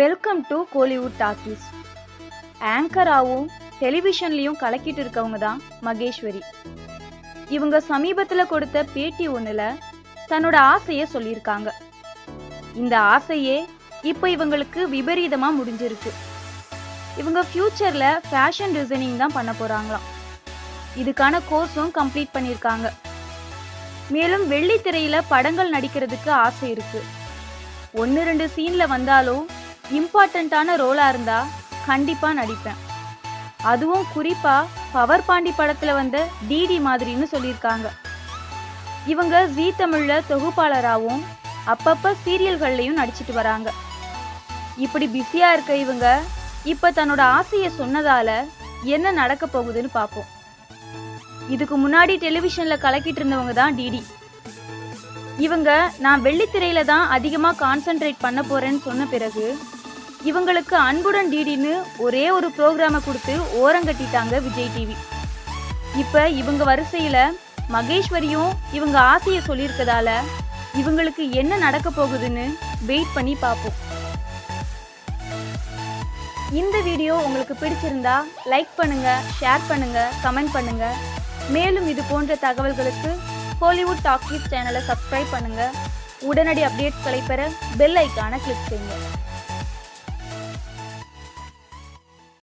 Welcome to Kollywood talkies ஆங்கராகவும் டெலிவிஷன்லயும் கலக்கிட்டு இருக்கவங்க தான் மகேஸ்வரி. இவங்க சமீபத்துல கொடுத்த பேட்டி ஒண்ணுல தன்னோட ஆசையை சொல்லியிருக்காங்க. இந்த ஆசையே இப்போ இவங்களுக்கு விபரீதமா முடிஞ்சிருக்கு. இவங்க ஃப்யூச்சரில் ஃபேஷன் டிசைனிங் தான் பண்ண போறாங்களாம். இதுக்கான கோர்ஸும் கம்ப்ளீட் பண்ணியிருக்காங்க. மேலும் வெள்ளித்திரையில படங்கள் நடிக்கிறதுக்கு ஆசை இருக்கு. ஒன்று ரெண்டு சீன்ல வந்தாலும் இம்பார்ட்டண்ட்டான ரோலா இருந்தா கண்டிப்பா நடிப்பேன். அதுவும் குறிப்பா பவர் பாண்டி படத்துல வந்த டிடி மாதிரின்னு சொல்லியிருக்காங்க. இவங்க ஜீ தமிழ்ல தொகுப்பாளராகவும் அப்பப்ப சீரியல்கள்லயும் நடிச்சிட்டு வராங்க. இப்படி பிஸியா இருக்க இவங்க இப்ப தன்னோட ஆசையை சொன்னதால என்ன நடக்க போகுதுன்னு பார்ப்போம். இதுக்கு முன்னாடி டெலிவிஷன்ல கலக்கிட்டு இருந்தவங்க தான் டிடி இவங்க நான் வெள்ளித்திரையில தான் அதிகமா கான்சென்ட்ரேட் பண்ண போறேன்னு சொன்ன பிறகு இவங்களுக்கு அன்புடன் டிடின்னு ஒரே ஒரு ப்ரோக்ராமை கொடுத்து ஓரங்கட்டிட்டாங்க விஜய் டிவி இப்ப இவங்க வரிசையில மகேஸ்வரியும் இவங்க ஆசையை சொல்லியிருக்கதால இவங்களுக்கு என்ன நடக்க போகுதுன்னு வெயிட் பண்ணி பார்ப்போம். இந்த வீடியோ உங்களுக்கு பிடிச்சிருந்தா லைக் பண்ணுங்க ஷேர் பண்ணுங்க கமெண்ட் பண்ணுங்க. மேலும் இது போன்ற தகவல்களுக்கு ஹாலிவுட் டாக்கீஸ் சேனலை சப்ஸ்கிரைப் பண்ணுங்க. உடனடி அப்டேட்ஸ்களை பெற பெல் ஐக்கானை கிளிக் செய்யுங்க.